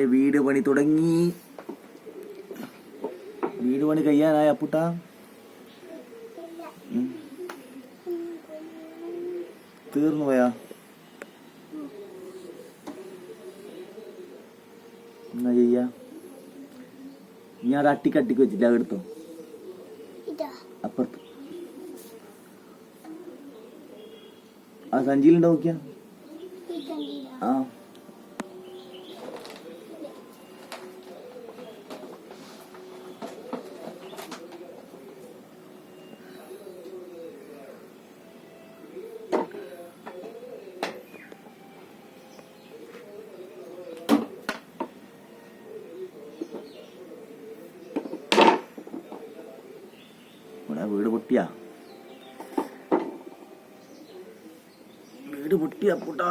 അപ്പൂട്ടന്റെ വീട് പണി തുടങ്ങി. വീട് പണി കഴിയാനായ അപ്പുട്ട? തീർന്നു പോയാ? എന്നാ ചെയ്യാ? ഞാൻ അട്ടിക്കട്ടിക്ക് വെച്ചിട്ട് എടുത്തോ? ഇതാ. അപ്പുറത്ത്. ആ സഞ്ചിയിലുണ്ടോ നോക്കിയാ? ആ. വീട് പൊട്ടിയാ? വീട് പൊട്ടിയാ പുട്ടാ.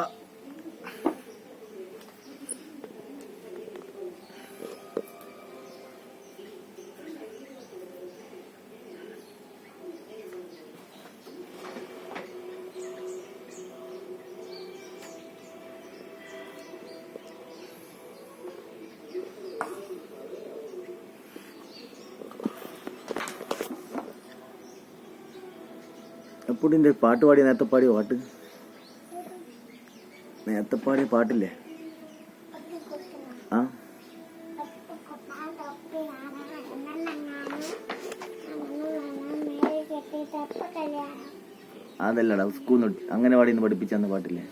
എപ്പോഴും പാട്ട് പാടിയ നേരത്തെ പാടിയ പാട്ട്? നേരത്തെ പാടിയ പാട്ടില്ലേ? ആ? അതല്ലടാ സ്കൂളിൽ നിന്ന് അങ്ങനെ പാടിന്ന് പഠിപ്പിച്ചന്ന് പാട്ടില്ലേ?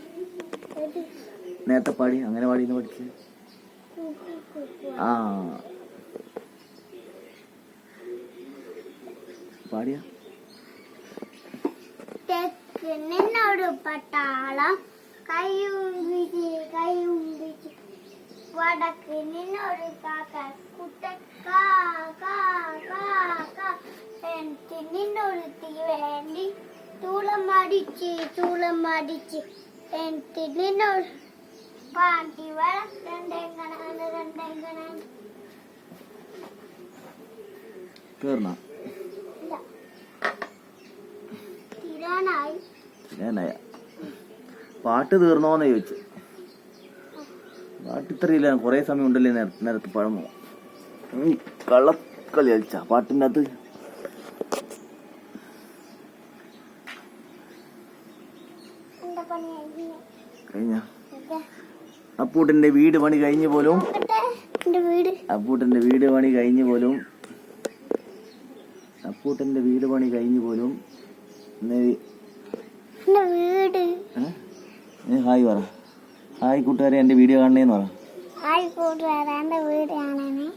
നേരത്തെ പാടി അങ്ങനെ പാടിന്ന് പഠിച്ച്. ആ. പാടിയ? നിന്നോട് പട്ടാളം കയ്യുമ്പിച്ച് കൈ വടക്ക് നിന്നോട് കാക്ക കുട്ട കാ കാ കാ തൂളം മടിച്ച് തൂളം മടിച്ച് എനിക്ക് നിന്നോട് പാണ്ടി വളർത്തണ്ടെങ്ങനെ രണ്ടെങ്ങനെ കേറണ. ഞാനായ പാട്ട് തീർന്നോന്ന് ചോദിച്ചു. പാട്ട് ഇത്രയില്ല കുറേ സമയം ഉണ്ടല്ലേ നേരത്തെ നേരത്തെ പഴമോ കള്ളക്കളി കളിച്ച പാട്ടിന്റെ അത് കഴിഞ്ഞ? അപ്പൂട്ടിന്റെ വീട് പണി കഴിഞ്ഞു പോലും അപ്പൂട്ടിന്റെ വീട്. അപ്പൂട്ടന്റെ വീട് പണി കഴിഞ്ഞു പോലും അപ്പൂട്ടിന്റെ വീട് പണി കഴിഞ്ഞു പോലും ഹായ് പറ. ഹായ് കൂട്ടുകാരെ എന്റെ വീഡിയോ കാണണേന്ന് പറ. ഹായ് കൂട്ടുകാരെ എന്റെ വീഡിയോ കാണണേ.